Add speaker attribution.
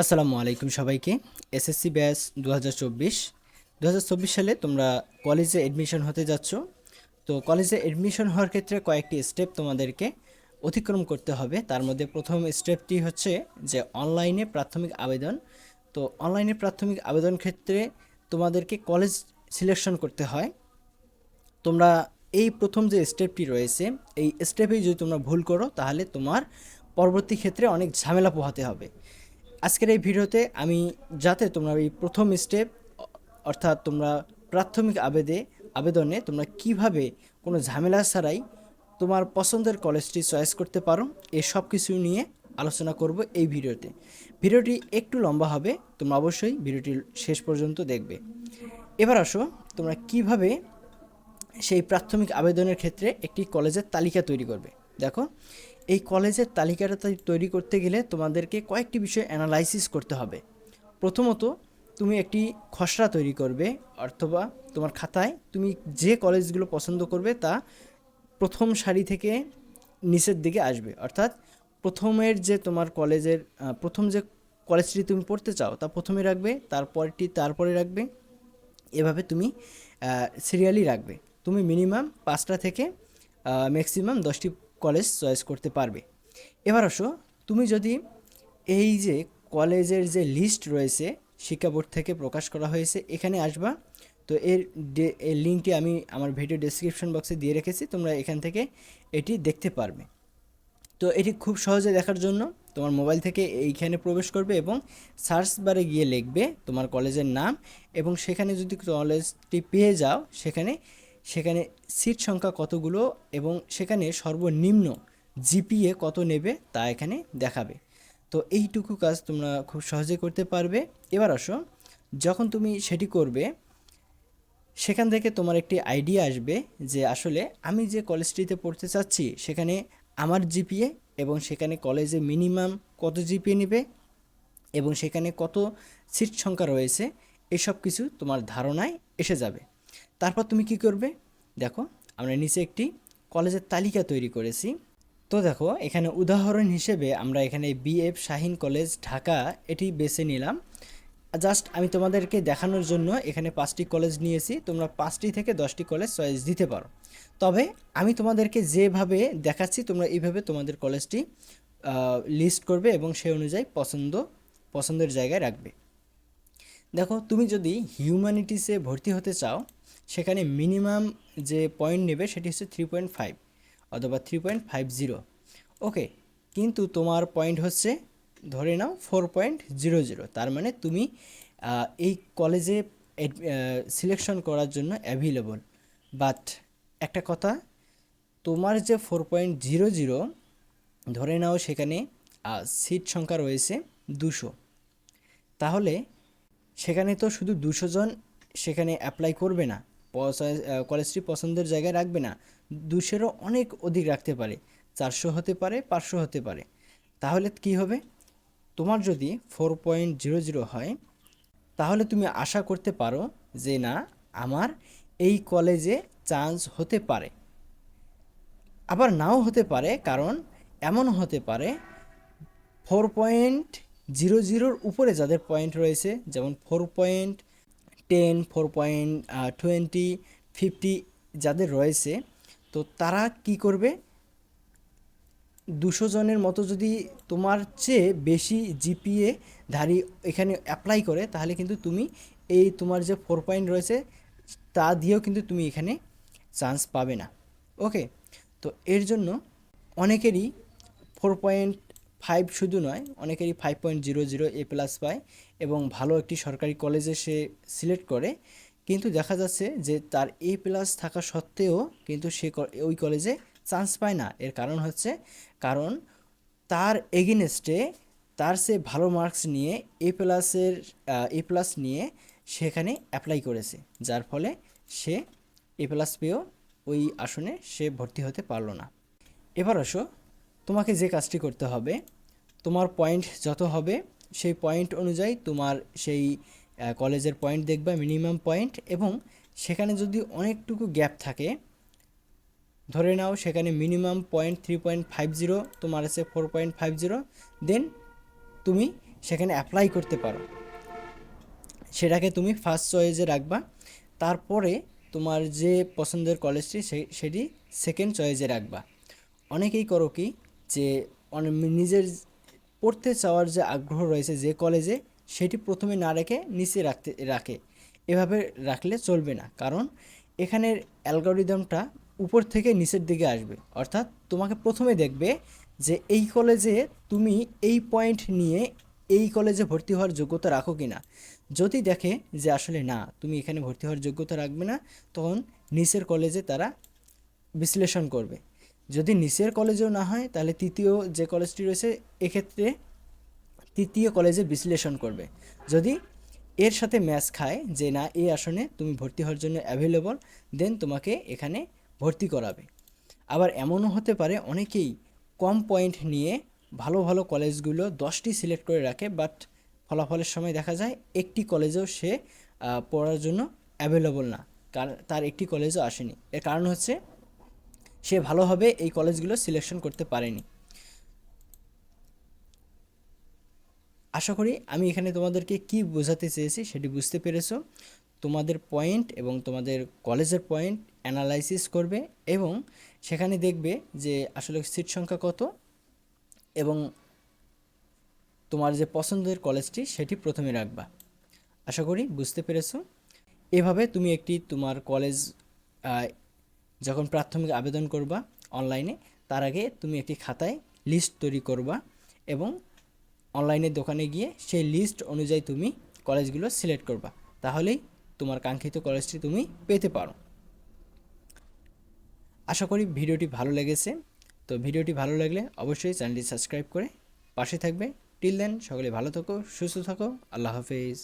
Speaker 1: আসসালামু আলাইকুম সবাইকে। এসএসসি ব্যাচ দু হাজার সালে তোমরা কলেজে এডমিশন হতে যাচ্ছ। তো কলেজে এডমিশন হওয়ার ক্ষেত্রে কয়েকটি স্টেপ তোমাদেরকে অতিক্রম করতে হবে। তার মধ্যে প্রথম স্টেপটি হচ্ছে যে অনলাইনে প্রাথমিক আবেদন। তো অনলাইনে প্রাথমিক আবেদন ক্ষেত্রে তোমাদেরকে কলেজ সিলেকশন করতে হয়। তোমরা এই প্রথম যে স্টেপটি রয়েছে, এই স্টেপেই যদি তোমরা ভুল করো, তাহলে তোমার পরবর্তী ক্ষেত্রে অনেক ঝামেলা পোহাতে হবে। আজকের এই ভিডিওতে আমি যাতে তোমরা এই প্রথম স্টেপ অর্থাৎ তোমরা প্রাথমিক আবেদে, আবেদনে তোমরা কীভাবে কোনো ঝামেলা ছাড়াই তোমার পছন্দের কলেজটি চয়েস করতে পারো এই সব কিছু নিয়ে আলোচনা করব এই ভিডিওতে। ভিডিওটি একটু লম্বা হবে, তোমরা অবশ্যই ভিডিওটি শেষ পর্যন্ত দেখবে। এবার আসো, তোমরা কীভাবে সেই প্রাথমিক আবেদনের ক্ষেত্রে একটি কলেজের তালিকা তৈরি করবে। দেখো, এই কলেজের তালিকাটা তৈরি করতে গেলে তোমাদেরকে কয়েকটি বিষয় অ্যানালাইসিস করতে হবে। প্রথমত, তুমি একটি খসড়া তৈরি করবে, অথবা তোমার খাতায় তুমি যে কলেজগুলো পছন্দ করবে তা প্রথম সারি থেকে নিচের দিকে আসবে। অর্থাৎ প্রথমের যে তোমার কলেজের প্রথম যে কলেজটি তুমি পড়তে চাও তা প্রথমে রাখবে, তারপরটি তারপরে রাখবে, এভাবে তুমি সিরিয়ালি রাখবে। তুমি মিনিমাম পাঁচটা থেকে ম্যাক্সিমাম দশটি কলেজ চয়েস করতে পারবে। এবার আসো, তুমি যদি এই যে কলেজের যে লিস্ট রয়েছে, শিক্ষা বোর্ড থেকে প্রকাশ করা হয়েছে, এখানে আসবা। তো এর এর লিঙ্কটি আমি আমার ভিডিও ডেসক্রিপশন বক্সে দিয়ে রেখেছি, তোমরা এখান থেকে এটি দেখতে পারবে। তো এটি খুব সহজে দেখার জন্য তোমার মোবাইল থেকে এইখানে প্রবেশ করবে এবং সার্চ বারে গিয়ে লিখবে তোমার কলেজের নাম এবং সেখানে যদি কলেজটি পেয়ে যাও, সেখানে সেখানে সিট সংখ্যা কতগুলো এবং সেখানে সর্বনিম্ন জিপিএ কত নেবে তা এখানে দেখাবে। তো এইটুকু কাজ তোমরা খুব সহজে করতে পারবে। এবার আসো, যখন তুমি সেটি করবে, সেখান থেকে তোমার একটি আইডিয়া আসবে যে আসলে আমি যে কলেজটিতে পড়তে চাচ্ছি, সেখানে আমার জিপিএ এবং সেখানে কলেজে মিনিমাম কত জিপিএ নেবে এবং সেখানে কত সিট সংখ্যা রয়েছে, এসব কিছু তোমার ধারণায় এসে যাবে। তারপর তুমি কি করবে? দেখো, আমরা নিচে একটি কলেজের তালিকা তৈরি করেছি। তো দেখো, এখানে উদাহরণ হিসেবে আমরা এখানে বিএফ শাহিন কলেজ ঢাকা এটি বেছে নিলাম। জাস্ট আমি তোমাদেরকে দেখানোর জন্য এখানে পাঁচটি কলেজ নিয়েছি, তোমরা পাঁচটি থেকে দশটি কলেজ চয়েস দিতে পারো। তবে আমি তোমাদেরকে যেভাবে দেখাচ্ছি, তোমরা এইভাবে তোমাদের কলেজটি লিস্ট করবে এবং সেই অনুযায়ী পছন্দ, পছন্দের জায়গায় রাখবে। দেখো, তুমি যদি হিউম্যানিটিসে ভর্তি হতে চাও, সেখানে মিনিমাম যে পয়েন্ট নেবে সেটি হচ্ছে থ্রি পয়েন্ট ফাইভ অথবা three point five zero okay কিন্তু তোমার পয়েন্ট হচ্ছে, ধরে নাও ফোর পয়েন্ট জিরো জিরো তার মানে তুমি এই কলেজে সিলেকশন করার জন্য অ্যাভেলেবল বাট একটা কথা, তোমার যে ফোর পয়েন্ট জিরো জিরো ধরে নাও সেখানে সিট সংখ্যা রয়েছে দুশো। তাহলে সেখানে তো শুধু দুশো জন সেখানে অ্যাপ্লাই করবে না। কলেজটি পছন্দের জায়গায় রাখবে না। দুশোরও অনেক অধিক রাখতে পারে। চারশো হতে পারে, পাঁচশো হতে পারে। তাহলে কি হবে? তোমার যদি ফোর পয়েন্ট জিরো জিরো হয়, তাহলে তুমি আশা করতে পারো যে না, আমার এই কলেজে চান্স হতে পারে। আবার নাও হতে পারে, কারণ এমন হতে পারে ফোর পয়েন্ট জিরো জিরোর উপরে যাদের পয়েন্ট রয়েছে, যেমন four point ten four point twenty fifty যাদের রয়েছে, তো তারা কি করবে? দুশো জনের মতো যদি তোমার চেয়ে বেশি জিপিএ ধারী এখানে অ্যাপ্লাই করে, তাহলে কিন্তু তুমি এই তোমার যে ফোর পয়েন্ট রয়েছে, তা দিয়েও কিন্তু তুমি এখানে চান্স পাবে না। ওকে তো এর জন্য অনেকেরই ফোর পয়েন্ট ফাইভ শুধু নয়, অনেকেরই five point zero zero A plus পায় এবং ভালো একটি সরকারি কলেজে সে সিলেক্ট করে। কিন্তু দেখা যাচ্ছে যে তার এ প্লাস থাকা সত্ত্বেও কিন্তু সে ওই কলেজে চান্স পায় না। এর কারণ হচ্ছে, কারণ তার এগেনস্টে তার সে ভালো মার্কস নিয়ে এ প্লাসের এ প্লাস নিয়ে সেখানে অ্যাপ্লাই করেছে। যার ফলে সে এ প্লাস পেয়েও ওই আসনে সে ভর্তি হতে পারল না। এবার আসো তোমাকে যে কাজটি করতে হবে, তোমার পয়েন্ট যত হবে, সেই পয়েন্ট অনুযায়ী তোমার সেই কলেজের পয়েন্ট দেখবা মিনিমাম পয়েন্ট এবং সেখানে যদি অনেকটুকু গ্যাপ থাকে, ধরে নাও সেখানে minimum point three point five zero তোমার আছে four point five zero then তুমি সেখানে অ্যাপ্লাই করতে পারো। সেটাকে তুমি ফার্স্ট চয়েসে রাখবা, তারপরে তোমার যে পছন্দের কলেজটি সেটি সেকেন্ড চয়েসে রাখবা। অনেকেই করো কি যে অনে- নিজের পড়তে চাওয়ার যে আগ্রহ রয়েছে যে কলেজে সেটি প্রথমে না রেখে নিচে রাখতে, রাখে। এভাবে রাখলে চলবে না। কারণ এখানের অ্যালগোরিদমটা উপর থেকে নিচের দিকে আসবে। অর্থাৎ তোমাকে প্রথমে দেখবে যে এই কলেজে তুমি এই পয়েন্ট নিয়ে এই কলেজে ভর্তি হওয়ার যোগ্যতা রাখো কি না যদি দেখে যে আসলে না, তুমি এখানে ভর্তি হওয়ার যোগ্যতা রাখবে না, তখন নিচের কলেজে তারা বিশ্লেষণ করবে। যদি নিচের কলেজেও না হয়, তাহলে তৃতীয় যে কলেজটি রয়েছে, এক্ষেত্রে তৃতীয় কলেজে বিশ্লেষণ করবে। যদি এর সাথে ম্যাচ খায় যে না এই আসনে তুমি ভর্তি হওয়ার জন্য অ্যাভেলেবল দেন তোমাকে এখানে ভর্তি করাবে। আবার এমনও হতে পারে, অনেকেই কম পয়েন্ট নিয়ে ভালো ভালো কলেজগুলো দশটি সিলেক্ট করে রাখে বাট ফলাফলের সময় দেখা যায় একটি কলেজেও সে পড়ার জন্য অ্যাভেলেবল না। তার একটি কলেজও আসেনি। এর কারণ হচ্ছে সে ভালোভাবে এই কলেজগুলো সিলেকশন করতে পারেনি। আশা করি আমি এখানে তোমাদেরকে কি বোঝাতে চেয়েছি সেটি বুঝতে পেরেছ। তোমাদের পয়েন্ট এবং তোমাদের কলেজের পয়েন্ট অ্যানালাইসিস করবে এবং সেখানে দেখবে যে আসলে সিট সংখ্যা কত এবং তোমার যে পছন্দের কলেজটি সেটি প্রথমে রাখবা। আশা করি বুঝতে পেরেছ। এভাবে তুমি একটি তোমার কলেজ যখন প্রাথমিক আবেদন করবা অনলাইনে তার আগে তুমি একটি খাতায় লিস্ট তৈরি করবা এবং অনলাইনের দোকানে গিয়ে সেই লিস্ট অনুযায়ী তুমি কলেজগুলো সিলেক্ট করবা। তাহলেই তোমার কাঙ্ক্ষিত কলেজটি তুমি পেতে পারো। আশা করি ভিডিওটি ভালো লেগেছে। তো ভিডিওটি ভালো লাগলে অবশ্যই চ্যানেলটি সাবস্ক্রাইব করে পাশে থাকবে। টিল দেন সকলে ভালো থাকো, সুস্থ থাকো। আল্লাহ হাফেজ।